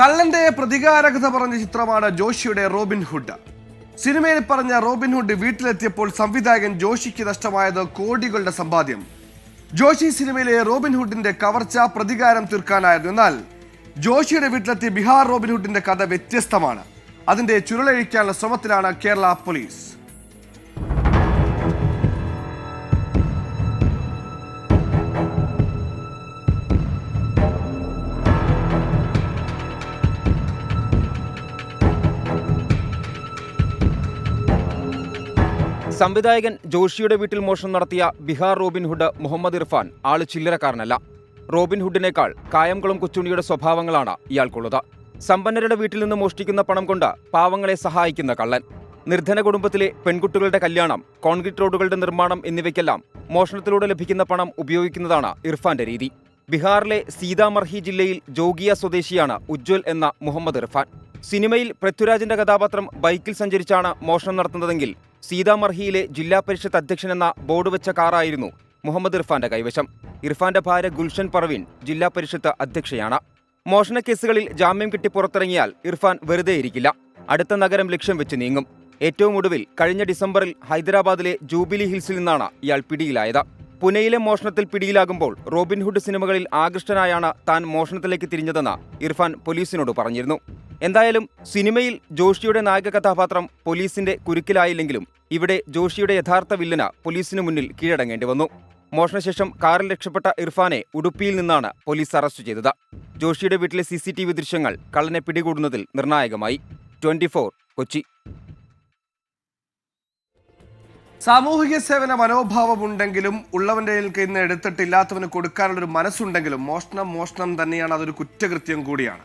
കള്ളന്റെ പ്രതികാരകഥ പറഞ്ഞ ചിത്രമാണ് ജോഷിയുടെ റോബിൻ ഹുഡ്. സിനിമയിൽ പറഞ്ഞ റോബിൻ ഹുഡ് വീട്ടിലെത്തിയപ്പോൾ സംവിധായകൻ ജോഷിക്ക് നഷ്ടമായത് കോടികളുടെ സമ്പാദ്യം. ജോഷി സിനിമയിലെ റോബിൻ ഹുഡിന്റെ കവർച്ച പ്രതികാരം തീർക്കാനായിരുന്നു. എന്നാൽ ജോഷിയുടെ വീട്ടിലെത്തിയ ബിഹാർ റോബിൻഹുഡിന്റെ കഥ വ്യത്യസ്തമാണ്. അതിന്റെ ചുരുളഴിക്കാനുള്ള ശ്രമത്തിലാണ് കേരള പോലീസ്. സംവിധായകൻ ജോഷിയുടെ വീട്ടിൽ മോഷണം നടത്തിയ ബിഹാർ റോബിൻഹുഡ് മുഹമ്മദ് ഇർഫാൻ ആൾ ചില്ലറക്കാരനല്ല. റോബിൻഹുഡിനേക്കാൾ കായംകുളം കൊച്ചുണ്ണിയുടെ സ്വഭാവങ്ങളാണ് ഇയാൾക്കുള്ളത്. സമ്പന്നരുടെ വീട്ടിൽ നിന്ന് മോഷ്ടിക്കുന്ന പണം കൊണ്ട് പാവങ്ങളെ സഹായിക്കുന്ന കള്ളൻ. നിർധന കുടുംബത്തിലെ പെൺകുട്ടികളുടെ കല്യാണം കോൺക്രീറ്റ് റോഡുകളുടെ നിർമ്മാണം എന്നിവയ്ക്കെല്ലാം മോഷണത്തിലൂടെ ലഭിക്കുന്ന പണം ഉപയോഗിക്കുന്നതാണ് ഇർഫാന്റെ രീതി. ബീഹാറിലെ സീതാമർഹി ജില്ലയിൽ ജോഗിയ സ്വദേശിയാണ് ഉജ്ജ്വൽ എന്ന മുഹമ്മദ് ഇർഫാൻ. സിനിമയിൽ പൃഥ്വിരാജിന്റെ കഥാപാത്രം ബൈക്കിൽ സഞ്ചരിച്ചാണ് മോഷണം നടത്തുന്നതെങ്കിൽ സീതാമർഹിയിലെ ജില്ലാ പരിഷത്ത് അധ്യക്ഷൻ എന്ന ബോർഡ് വെച്ച കാറായിരുന്നു മുഹമ്മദ് ഇർഫാന്റെ കൈവശം. ഇർഫാന്റെ ഭാര്യ ഗുൽഷൻ പർവീൻ ജില്ലാ പരിഷത്ത് അധ്യക്ഷയാണ്. മോഷണ കേസുകളിൽ ജാമ്യം കിട്ടി പുറത്തിറങ്ങിയാൽ ഇർഫാൻ വെറുതെയിരിക്കില്ല അടുത്ത നഗരം ലക്ഷ്യം വെച്ച് നീങ്ങും. ഏറ്റവും ഒടുവിൽ കഴിഞ്ഞ ഡിസംബറിൽ ഹൈദരാബാദിലെ ജൂബിലി ഹിൽസിൽ നിന്നാണ് ഇയാൾ പിടിയിലായത്. പുനെയിലെ മോഷണത്തിൽ പിടിയിലാകുമ്പോൾ റോബിൻഹുഡ് സിനിമകളിൽ ആകൃഷ്ടനായാണ് താൻ മോഷണത്തിലേക്ക് തിരിഞ്ഞതെന്ന് ഇർഫാൻ പോലീസിനോട് പറഞ്ഞിരുന്നു. എന്തായാലും സിനിമയിൽ ജോഷിയുടെ നായക കഥാപാത്രം പോലീസിന്റെ കുരുക്കിലായില്ലെങ്കിലും ഇവിടെ ജോഷിയുടെ യഥാർത്ഥ വില്ലന പോലീസിനു മുന്നിൽ കീഴടങ്ങേണ്ടി വന്നു. മോഷണശേഷം കാറിൽ രക്ഷപ്പെട്ട ഇർഫാനെ ഉടുപ്പിയിൽ നിന്നാണ് പോലീസ് അറസ്റ്റ് ചെയ്തത്. ജോഷിയുടെ വീട്ടിലെ സി സി ടി വി ദൃശ്യങ്ങൾ കള്ളനെ പിടികൂടുന്നതിൽ നിർണായകമായി. ട്വന്റി കൊച്ചി. സാമൂഹിക സേവന മനോഭാവമുണ്ടെങ്കിലും ഉള്ളവന്റെ കയ്യിൽ നിന്ന് എടുത്തിട്ടില്ലാത്തവന് കൊടുക്കാനുള്ള ഒരു മനസ്സുണ്ടെങ്കിലും മോഷണം മോഷണം തന്നെയാണ് അതൊരു കുറ്റകൃത്യം കൂടിയാണ്.